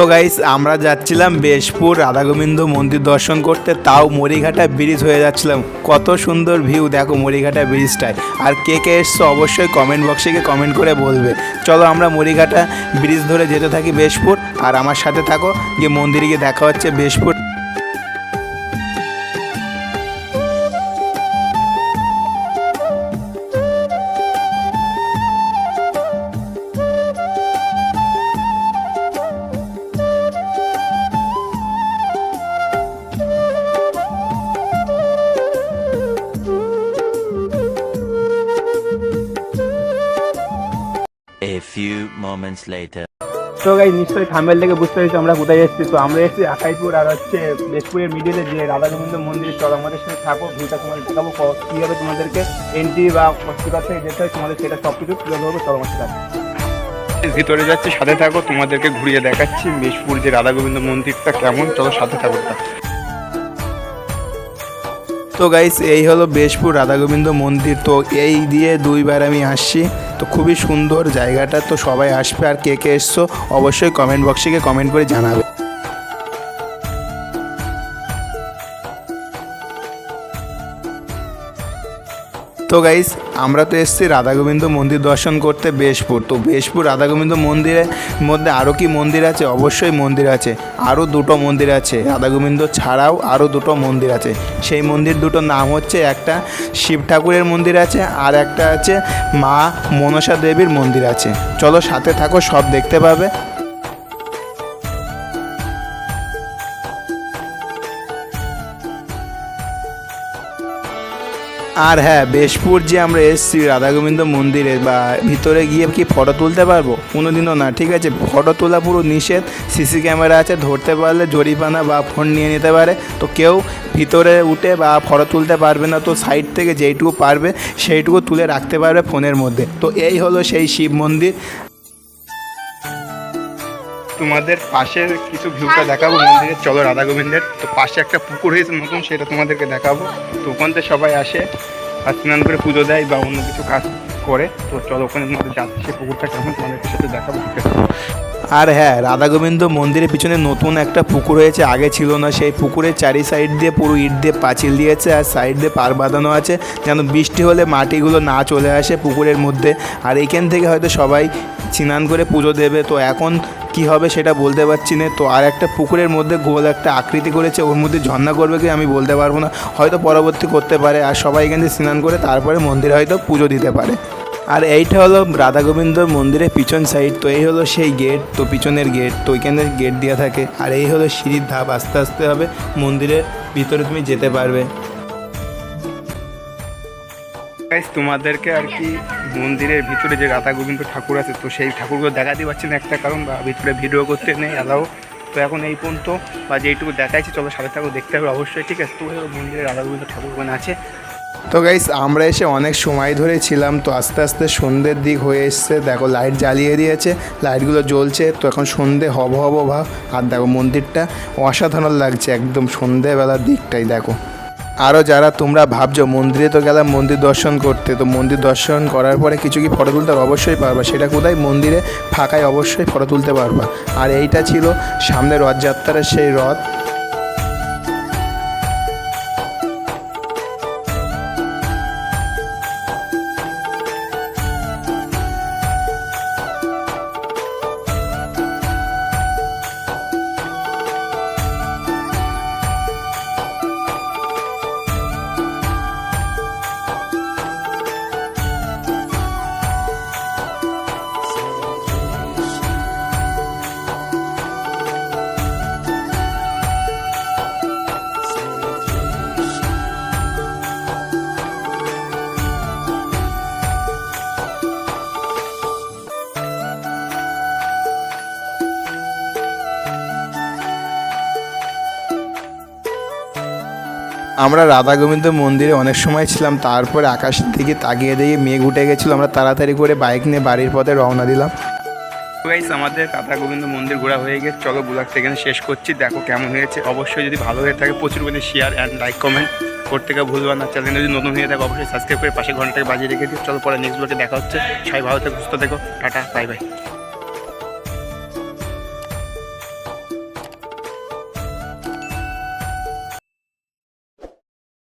তো গাইস আমরা যাচ্ছিলাম বেশপুর রাধা গোবিন্দ মন্দির দর্শন করতে, তাও মরিঘাটা ব্রিজ হয়ে যাচ্ছিলাম। কত সুন্দর ভিউ, দেখো মরিঘাটা ব্রিজটায়। আর কে কে এসছো অবশ্যই কমেন্ট বক্সে গিয়ে কমেন্ট করে বলবে। চলো আমরা মরিঘাটা ব্রিজ ধরে যেতে থাকি বেশপুর আর আমার সাথে থাকো, গিয়ে মন্দিরে গিয়ে দেখা হচ্ছে বেশপুর A few moments later. তো গাই নিশ্চয়ই থাম্বেল থেকে বুঝতে পেরেছি আমরা কোথায় এসেছি। তো আমরা এসেছি আকাইপুর আর হচ্ছে বেশপুরের মিডিলে যে রাধা গোবিন্দ মন্দির। চলো আমাদের সাথে থাকো ভিউটা তোমাদের দেখাবো ক- কীভাবে তোমাদেরকে এন্ট্রি বা কোথা থেকে যেতে হয় তোমাদের সেটা সব কিছু তুলে ধরবো চলো আমার সাথে ভিতরে যাচ্ছি সাথে থাকো তোমাদেরকে ঘুরিয়ে দেখাচ্ছি। বেশপুর যে রাধা গোবিন্দ মন্দিরটা কেমন চলো সাথে থাকো। তো গাইস এই হলো বেশপুর রাধা গোবিন্দ মন্দির। তো এই দিয়ে দুইবার আমি আসছি। তো খুবই সুন্দর জায়গাটা। তো সবাই আসবে আর কে কে এসছো, অবশ্যই কমেন্ট বক্সে কমেন্ট করে জানাবে। তো গাইস আমরা তো এসেছি রাধা গোবিন্দ মন্দির দর্শন করতে বেশপুর। তো বেশপুর রাধা গোবিন্দ মন্দিরের মধ্যে আরও কি মন্দির আছে? অবশ্যই মন্দির আছে। আরও দুটো মন্দির আছে। রাধা গোবিন্দ ছাড়াও আরও দুটো মন্দির আছে। সেই মন্দির দুটোর নাম হচ্ছে একটা শিব ঠাকুরের মন্দির আছে আর একটা আছে মা মনসা দেবীর মন্দির আছে। চলো সাথে থাকো, সব দেখতে পাবে। আর হ্যাঁ বেশপুর যে আমরা এসেছি রাধা গোবিন্দ মন্দিরে বা ভিতরে গিয়ে কি ফটো তুলতে পারব? কোনোদিনও না, ঠিক আছে? ফটো তোলা পুরো নিষেধ সিসি ক্যামেরা আছে, ধরতে পারলে জরিপানা বা ফোন নিয়ে নিতে পারে। তো কেউ ভিতরে উঠে বা ফটো তুলতে পারবে না, তো সাইড থেকে যেইটুকু পারবে, সেইটুকু তুলে রাখতে পারবে ফোনের মধ্যে। তো এই হলো সেই শিব মন্দির। তোমাদের পাশের কিছু ভিউটা দেখাবো মন্দিরের চলো রাধা গোবিন্দের। তো পাশে একটা পুকুর হয়েছে নতুন, সেটা তোমাদেরকে দেখাবো। তো ওখান থেকে সবাই আসে, আর স্নান করে পুজো দেয় বা অন্য কিছু কাজ করে। তো চলো ওখানে তোমাদের যাচ্ছে পুকুরটা কেমন তোমাদের সাথে দেখাবো। আর হ্যাঁ রাধা গোবিন্দ মন্দিরের পিছনে নতুন একটা পুকুর হয়েছে, আগে ছিল না। সেই পুকুরের চারি সাইড দিয়ে পুরো ইট দিয়ে পাঁচিল দিয়েছে, আর সাইড দিয়ে পার বাঁধানো আছে। যেন বৃষ্টি হলে মাটিগুলো না চলে আসে পুকুরের মধ্যে। আর এইখান থেকে হয়তো সবাই স্নান করে পুজো দেবে। তো এখন কি হবে সেটা বলতে পারছি না। তো আর একটা পুকুরের মধ্যে গোল একটা আকৃতি করেছে, ওর মধ্যে ঝর্ণা করবে কি আমি বলতে পারব না। হয়তো পরবর্তী করতে পারে, আর সবাই এখান স্নান করে তারপরে মন্দিরে হয়তো পুজো দিতে পারে। আর এইটা হলো রাধা গোবিন্দর মন্দিরের পিছন সাইড তো এই হলো সেই গেট তো পিছনের গেট তো ওইখানে গেট দেওয়া থাকে। আর এই হলো সিঁড়ির ধাপ, আস্তে আস্তে হবে মন্দিরের ভিতরে তুমি যেতে পারবে। তোমাদেরকে আর কি মন্দিরের ভিতরে যে রাধা গোবিন্দ ঠাকুর আছে, তো সেই ঠাকুরগুলো দেখা দিয়ে পাচ্ছি না একটা কারণ, বা ভিতরে ভিডিও করতে নেই অ্যালাউ তো এখন এই পর্যন্ত, বা যেইটুকু দেখাইছি, চলো সাথে থাকো, দেখতে হবে অবশ্যই, ঠিক আছে? তো মন্দিরে রাধা গোবিন্দ ঠাকুর ওখানে আছে। তো গাইস আমরা এসে অনেক সময় ধরে ছিলাম, তো আস্তে আস্তে সন্ধ্যের দিক হয়ে এসছে। দেখো লাইট জ্বালিয়ে দিয়েছে লাইটগুলো জ্বলছে, তো এখন সন্ধে হব হব ভাব। আর দেখো, মন্দিরটা অসাধারণ লাগছে, একদম সন্ধেবেলার দিকটাই, দেখো। আরও যারা তোমরা ভাবছ, মন্দিরে তো গেলাম, মন্দির দর্শন করতে, তো মন্দির দর্শন করার পরে কিছু কি ফটো তুলতে অবশ্যই পারবা। সেটা কোথায়? মন্দিরে ফাঁকায় অবশ্যই ফটো তুলতে পারবা। আর এইটা ছিল সামনে রথযাত্রার সেই রথ। আমরা রাধা গোবিন্দ মন্দিরে অনেক সময় ছিলাম, তারপরে আকাশের দিকে তাকিয়ে দিয়ে মেঘ উঠে গেছিল, আমরা তাড়াতাড়ি করে বাইক নিয়ে বাড়ির পথে রওনা দিলাম। আমাদের রাধা গোবিন্দ মন্দির ঘোরা হয়ে গেছে, চলো ব্লগটা এখানে শেষ করছি, দেখো কেমন হয়েছে। অবশ্যই যদি ভালো হয়ে থাকে, প্রচুর পরিমাণে শেয়ার অ্যান্ড লাইক কমেন্ট করতে কেউ ভুলবা না। চ্যানেল যদি নতুন হয়ে থাকে, অবশ্যই সাবস্ক্রাইব করে পাশে ঘন্টাকে বাজিয়ে রেখে দিও। চলো পরে নেক্সট ব্লগে দেখা হচ্ছে। সবাই ভালো থেকে, সুস্থ থেকো। Tata bye bye